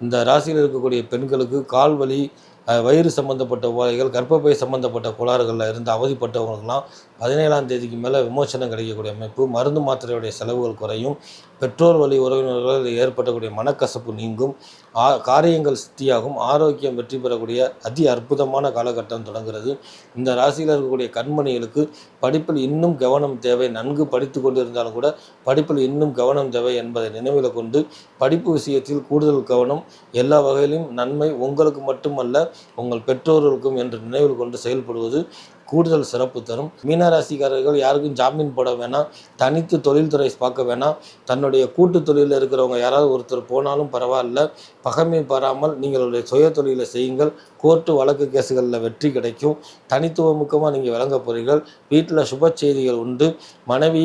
இந்த ராசியில் இருக்கக்கூடிய பெண்களுக்கு கால் வலி வயிறு சம்பந்தப்பட்ட உபாதைகள் கர்ப்பப்பை சம்பந்தப்பட்ட கோளாறுகளில் இருந்து அவதிப்பட்டவங்களுக்கெல்லாம் பதினேழாம் தேதிக்கு மேலே விமோசனம் கிடைக்கக்கூடிய அமைப்பு மருந்து மாத்திரையுடைய செலவுகள் குறையும் பெற்றோர் வழி உறவினர்கள் ஏற்படக்கூடிய மனக்கசப்பு நீங்கும் ஆ காரியங்கள் சித்தியாகும் ஆரோக்கியம் வெற்றி பெறக்கூடிய அதி அற்புதமான காலகட்டம் தொடங்குகிறது. இந்த ராசியில் இருக்கக்கூடிய கண்மணிகளுக்கு படிப்பில் இன்னும் கவனம் தேவை. நன்கு படித்து கொண்டிருந்தாலும் கூட படிப்பில் இன்னும் கவனம் தேவை என்பதை நினைவில் கொண்டு படிப்பு விஷயத்தில் கூடுதல் கவனம் எல்லா வகையிலும் நன்மை உங்களுக்கு மட்டுமல்ல உங்கள் பெற்றோர்களுக்கும் என்று நினைவில் கொண்டு செயல்படுவது கூடுதல் சிறப்பு தரும். மீனராசிக்காரர்கள் யாருக்கும் ஜாமீன் போட வேணாம். தனித்து தொழில்துறை பார்க்க வேணாம். தன்னுடைய கூட்டு தொழிலில் இருக்கிறவங்க யாராவது ஒருத்தர் போனாலும் பரவாயில்ல. பகமை பாராமல் நீங்களுடைய சுய தொழிலை செய்யுங்கள். கோர்ட்டு வழக்கு கேஸுகளில் வெற்றி கிடைக்கும். தனித்துவமுக்கமாக நீங்கள் விளங்க போகிறீர்கள் வீட்டில் சுப செய்திகள் உண்டு. மனைவி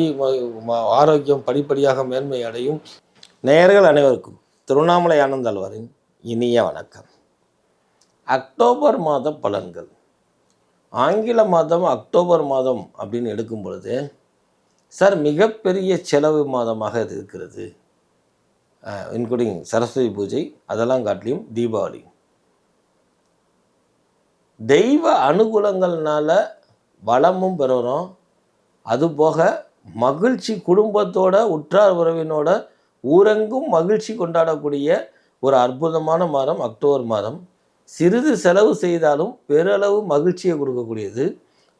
ஆரோக்கியம் படிப்படியாக மேன்மை அடையும். நேயர்கள் அனைவருக்கும் திருவண்ணாமலை ஆனந்தாழ்வாரின் இனிய வணக்கம். அக்டோபர் மாத பலன்கள். ஆங்கில மாதம் அக்டோபர் மாதம் அப்படின்னு எடுக்கும் பொழுது சார் மிகப்பெரிய செலவு மாதமாக இது இருக்கிறது. இன்க்ளூடிங் சரஸ்வதி பூஜை அதெல்லாம் காட்டிலையும் தீபாவளி. தெய்வ அனுகூலங்கள்னால வளமும் பெறுகிறோம் அதுபோக மகிழ்ச்சி குடும்பத்தோட உற்றார் உறவினோட ஊரெங்கும் மகிழ்ச்சி கொண்டாடக்கூடிய ஒரு அற்புதமான மாதம் அக்டோபர் மாதம். சிறிது செலவு செய்தாலும் பெருளவு மகிழ்ச்சியை கொடுக்கக்கூடியது.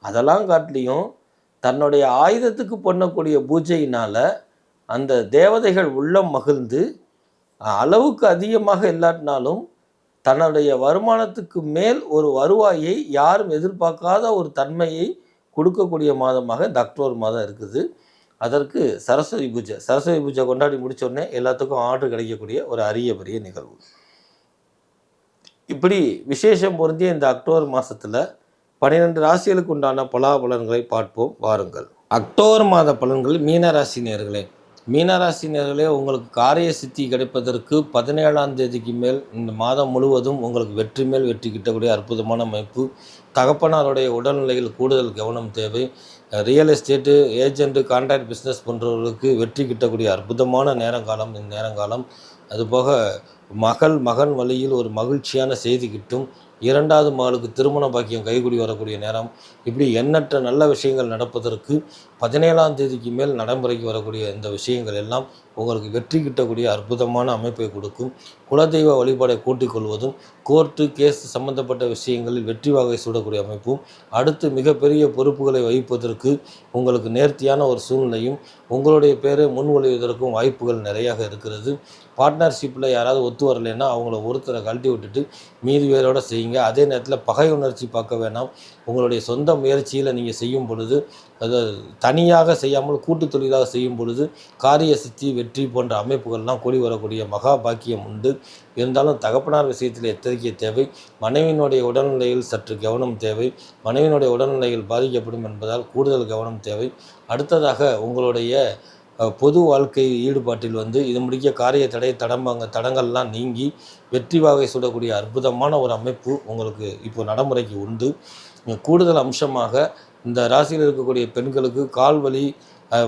அதெல்லாம் காட்டிலையும் தன்னுடைய ஆயுதத்துக்கு பண்ணக்கூடிய பூஜையினால் அந்த தேவதைகள் உள்ளம் மகிழ்ந்து அளவுக்கு அதிகமாக இல்லாட்டினாலும் தன்னுடைய வருமானத்துக்கு மேல் ஒரு வருவாயை யாரும் எதிர்பார்க்காத ஒரு தன்மையை கொடுக்கக்கூடிய மாதமாக இந்த அக்டோபர் மாதம் இருக்குது. அதற்கு சரஸ்வதி பூஜை சரஸ்வதி பூஜை கொண்டாடி முடித்தோடனே எல்லாத்துக்கும் ஆர்டர் கிடைக்கக்கூடிய ஒரு அரிய பெரிய நிகழ்வு. இப்படி விசேஷம் பொருந்திய இந்த அக்டோபர் மாதத்தில் பன்னிரெண்டு ராசிகளுக்கு உண்டான பலாபலன்களை பார்ப்போம் வாருங்கள். அக்டோபர் மாத பலன்கள் மீனராசி நேர்களே. மீனராசி நேர்களே உங்களுக்கு காரிய சித்தி கிடைப்பதற்கு பதினேழாம் தேதிக்கு மேல் இந்த மாதம் முழுவதும் உங்களுக்கு வெற்றி மேல் வெற்றி கிட்டக்கூடிய அற்புதமான அமைப்பு. தகப்பனாருடைய உடல்நிலையில் கூடுதல் கவனம் தேவை. Real estate agent contract business பண்ணுறவர்களுக்கு வெற்றி கிட்டக்கூடிய அற்புதமான நேரங்காலம் இந்த நேரங்காலம். அதுபோக மகள் மகன் வழியில் ஒரு மகிழ்ச்சியான செய்தி கிட்டும் இரண்டாவது மகளுக்கு திருமண பாக்கியம் கைகூடி வரக்கூடிய நேரம். இப்படி எண்ணற்ற நல்ல விஷயங்கள் நடப்பதற்கு பதினேழாம் தேதிக்கு மேல் நடைமுறைக்கு வரக்கூடிய இந்த விஷயங்கள் எல்லாம் உங்களுக்கு வெற்றி கிட்டக்கூடிய அற்புதமான அமைப்பை கொடுக்கும். குலதெய்வ வழிபாடை கூட்டிக் கொள்வதும் கோர்ட்டு கேஸ் சம்பந்தப்பட்ட விஷயங்களில் வெற்றி வாகை சூடக்கூடிய அமைப்பும் அடுத்து மிகப்பெரிய பொறுப்புகளை வகிப்பதற்கு உங்களுக்கு நேர்த்தியான ஒரு சூழ்நிலையும் உங்களுடைய பேரை முன்மொழிவதற்கும் வாய்ப்புகள் நிறையாக இருக்கிறது. பார்ட்னர்ஷிப்பில் யாராவது ஒத்து வரலைன்னா அவங்கள ஒருத்தரை கழட்டி விட்டுட்டு மீதி பேரோட செய்யுங்க. அதே நேரத்தில் பகை உணர்ச்சி பார்க்க வேணாம். உங்களுடைய சொந்த முயற்சியில் நீங்கள் செய்யும் பொழுது அது தனியாக செய்யாமல் கூட்டு தொழிலாக செய்யும் பொழுது காரிய சித்தி வெற்றி போன்ற அமைப்புகள்லாம் கூடி வரக்கூடிய மகா பாக்கியம் உண்டு. இருந்தாலும் தகப்பனார் விஷயத்தில் எச்சரிக்கை தேவை? மனைவியினுடைய உடல்நிலையில் சற்று கவனம் தேவை. மனைவியினுடைய உடல்நிலையில் பாதிக்கப்படும் என்பதால் கூடுதல் கவனம் தேவை. அடுத்ததாக உங்களுடைய பொது வாழ்க்கை ஈடுபாட்டில் வந்து இது முடிக்க காரிய தடை தடம்பங்க தடங்கள்லாம் நீங்கி வெற்றி வாகை சுடக்கூடிய அற்புதமான ஒரு அமைப்பு உங்களுக்கு இப்போ நடைமுறைக்கு உண்டு. கூடுதல் அம்சமாக இந்த ராசியில் இருக்கக்கூடிய பெண்களுக்கு கால் வலி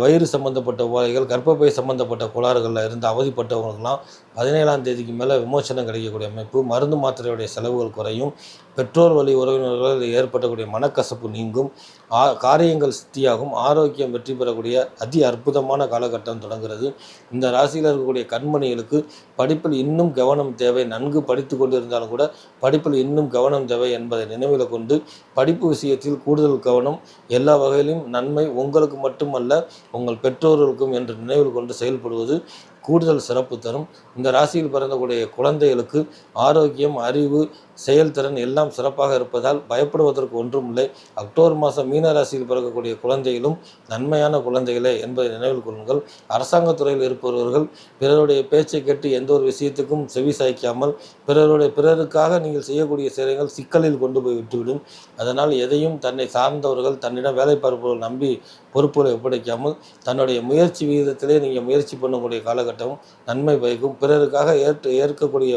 வயிறு சம்பந்தப்பட்ட உபாதைகள் கர்ப்பப்பை சம்பந்தப்பட்ட கோளாறுகளில் இருந்து அவதிப்பட்டவங்களுக்கெல்லாம் பதினேழாம் தேதிக்கு மேலே விமோசனம் கிடைக்கக்கூடிய அமைப்பு. மருந்து மாத்திரையுடைய செலவுகள் குறையும். பெற்றோர் வழி உறவினர்கள் ஏற்படக்கூடிய மனக்கசப்பு நீங்கும் ஆ காரியங்கள் சித்தியாகும் ஆரோக்கியம் வெற்றி பெறக்கூடிய அதி அற்புதமான காலகட்டம் தொடங்குகிறது. இந்த ராசியில் இருக்கக்கூடிய கண்மணிகளுக்கு படிப்பில் இன்னும் கவனம் தேவை. நன்கு படித்து கொண்டிருந்தாலும் கூட படிப்பில் இன்னும் கவனம் தேவை என்பதை நினைவில் கொண்டு படிப்பு விஷயத்தில் கூடுதல் கவனம் எல்லா வகையிலும் நன்மை உங்களுக்கு மட்டுமல்ல உங்கள் பெற்றோர்களுக்கும் என்று நினைவில் கொண்டு செயல்படுவது கூடுதல் சிறப்பு தரும். இந்த ராசியில் பிறந்தக்கூடிய குழந்தைகளுக்கு ஆரோக்கியம் அறிவு செயல்திறன் எல்லாம் சிறப்பாக இருப்பதால் பயப்படுவதற்கு ஒன்றும் இல்லை. அக்டோபர் மாதம் மீன ராசியில் பிறக்கக்கூடிய குழந்தைகளும் நன்மையான குழந்தைகளே என்பதை நினைவில் கொள்ளுங்கள். அரசாங்கத் துறையில் இருப்பவர்கள் பிறருடைய பேச்சை கேட்டு எந்த ஒரு விஷயத்துக்கும் செவி சாய்க்காமல் பிறருடைய பிறருக்காக நீங்கள் செய்யக்கூடிய செயல்கள் சிக்கலில் கொண்டு போய் விட்டுவிடும். அதனால் எதையும் தன்னை சார்ந்தவர்கள் தன்னிடம் வேலை பார்ப்பவர்கள் நம்பி பொறுப்புகளை ஒப்படைக்காமல் தன்னுடைய முயற்சி விகிதத்திலே நீங்கள் முயற்சி பண்ணக்கூடிய காலகட்டம் நன்மை பயக்கும் பிறருக்காக ஏற்று ஏற்கக்கூடிய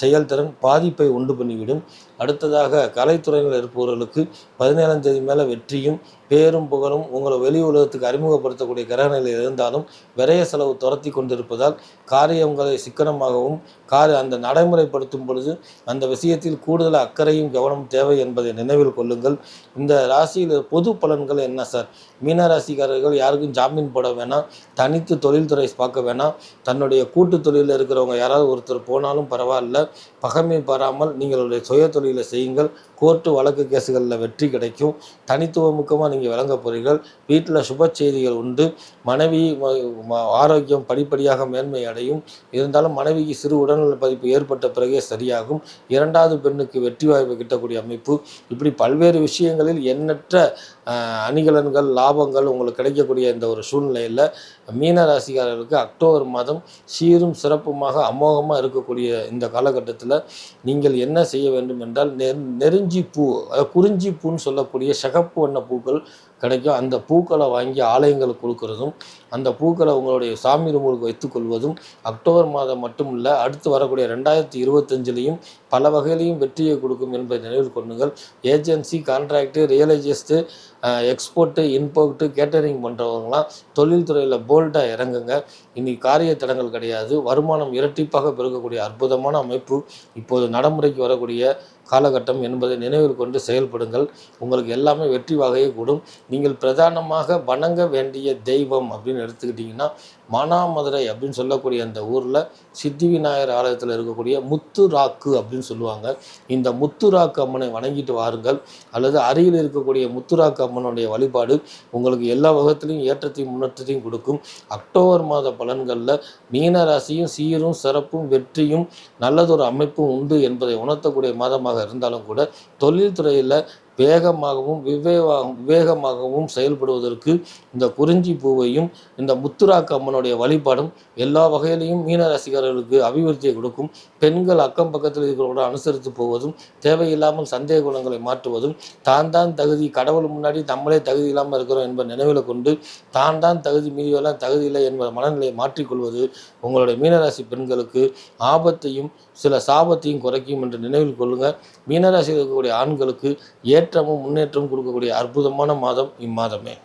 செயல்திறன் பாதிப்பை உண்டு பண்ணிவிடும். அடுத்ததாக கலைத்துறையில் இருப்பவர்களுக்கு பதினேழாம் தேதி மேலே வெற்றியும் பேரும் புகழும் உங்களை வெளி உலகத்துக்கு அறிமுகப்படுத்தக்கூடிய கிரகநிலை இருந்தாலும் விரைய செலவு துரத்தி கொண்டிருப்பதால் காரியங்களை சிக்கனமாகவும் கார் அந்த நடைமுறைப்படுத்தும் பொழுது அந்த விஷயத்தில் கூடுதல் அக்கறையும் கவனம் தேவை என்பதை நினைவில் கொள்ளுங்கள். இந்த ராசியில் பொது பலன்கள் என்ன சார்? மீன ராசிக்காரர்கள் யாருக்கும் ஜாமீன் போட வேணாம் தனித்து தொழில்துறை பார்க்க வேணாம் தன்னுடைய கூட்டு தொழிலில் இருக்கிறவங்க யாராவது ஒருத்தர் போனாலும் பரவாயில்ல பகமை பாராமல் நீங்களுடைய சுய தொழில் செய்யுங்கள். கோர்ட்டு வழக்கு கேஸுகளில் வெற்றி கிடைக்கும். தனித்துவமுக்கமாக நீங்கள் விளங்க போகிறீர்கள் வீட்டில் சுப செய்திகள் உண்டு. மனைவி ஆரோக்கியம் படிப்படியாக மேன்மை அடையும். இருந்தாலும் மனைவிக்கு சிறு உடல்நல பதிப்பு ஏற்பட்ட பிறகே சரியாகும். இரண்டாவது பெண்ணுக்கு வெற்றி வாய்ப்பு கிட்டக்கூடிய அமைப்பு. இப்படி பல்வேறு விஷயங்களில் எண்ணற்ற அணிகலன்கள் லாபங்கள் உங்களுக்கு கிடைக்கக்கூடிய இந்த ஒரு சூழ்நிலையில் மீன ராசிக்காரர்களுக்கு அக்டோபர் மாதம் சீரும் சிறப்புமாக அமோகமாக இருக்கக்கூடிய இந்த காலகட்டத்தில் நீங்கள் என்ன செய்ய வேண்டும் என்றால் நெ நெருஞ்சி பூ அதாவது குறிஞ்சி பூன்னு சொல்லக்கூடிய சிகப்பு வண்ண பூக்கள் கிடைக்கும். அந்த பூக்களை வாங்கி ஆலயங்களுக்கு கொடுக்கறதும் அந்த பூக்களை உங்களுடைய சாமி ரூமுக்கு வைத்துக்கொள்வதும் அக்டோபர் மாதம் மட்டுமில்ல அடுத்து வரக்கூடிய ரெண்டாயிரத்தி இருபத்தஞ்சிலையும் பல வகையிலையும் வெற்றியை கொடுக்கும் என்பதை நினைவில் கொள்ளுங்கள். ஏஜென்சி கான்ட்ராக்டு ரியலைசேஸ்ட்டு எக்ஸ்போர்ட்டு இம்போர்ட்டு கேட்டரிங் பண்ணுறவங்களாம் தொழில்துறையில் போல்டாக இறங்குங்க. இன்னைக்கு காரிய தடங்கள் கிடையாது. வருமானம் இரட்டிப்பாக பெருகக்கூடிய அற்புதமான அமைப்பு இப்போது நடைமுறைக்கு வரக்கூடிய காலகட்டம் என்பதை நினைவில் கொண்டு செயல்படுங்கள். உங்களுக்கு எல்லாமே வெற்றி வகையை கூடும். நீங்கள் பிரதானமாக வணங்க வேண்டிய தெய்வம் அப்படின்னு எடுத்துக்கிட்டிங்கன்னா மானாமதுரை அப்படின்னு சொல்லக்கூடிய அந்த ஊரில் சித்தி விநாயகர் ஆலயத்தில் இருக்கக்கூடிய முத்துராக்கு அப்படின்னு சொல்லுவாங்க. இந்த முத்து ராக்கு அம்மனை வணங்கிட்டு வாருங்கள். அல்லது அருகில் இருக்கக்கூடிய முத்துராக்கு அம்மனுடைய வழிபாடு உங்களுக்கு எல்லா வகத்திலையும் ஏற்றத்தையும் முன்னேற்றத்தையும் கொடுக்கும். அக்டோபர் மாத பலன்களில் மீனராசியும் சீரும் சிறப்பும் வெற்றியும் நல்லதொரு அமைப்பும் உண்டு என்பதை உணர்த்தக்கூடிய மாதமாக இருந்தாலும் கூட தொழில்துறையில் வேகமாகவும் விவேக விவேகமாகவும் செயல்படுவதற்கு இந்த குறிஞ்சி பூவையும் இந்த முத்துராக்கு அம்மனுடைய வழிபாடும் எல்லா வகையிலையும் மீன ரசிகர்களுக்கு அபிவிருத்தியை கொடுக்கும். பெண்கள் அக்கம் பக்கத்தில் இருக்கிறவங்களோட அனுசரித்து போவதும் தேவையில்லாமல் சந்தேக குணங்களை மாற்றுவதும் தான் தான் தகுதி கடவுள் முன்னாடி நம்மளே தகுதி இல்லாமல் இருக்கிறோம் என்பதை நினைவில் கொண்டு தான் தான் தகுதி மீறியெல்லாம் தகுதி இல்லை என்பத மனநிலையை மாற்றிக்கொள்வது உங்களுடைய மீனராசி பெண்களுக்கு ஆபத்தையும் சில சாபத்தையும் குறைக்கும் என்று நினைவில் கொள்ளுங்கள் மீனராசியில் இருக்கக்கூடிய ஆண்களுக்கு ஏற்றமும் முன்னேற்றமும் கொடுக்கக்கூடிய அற்புதமான மாதம் இம்மாதமே.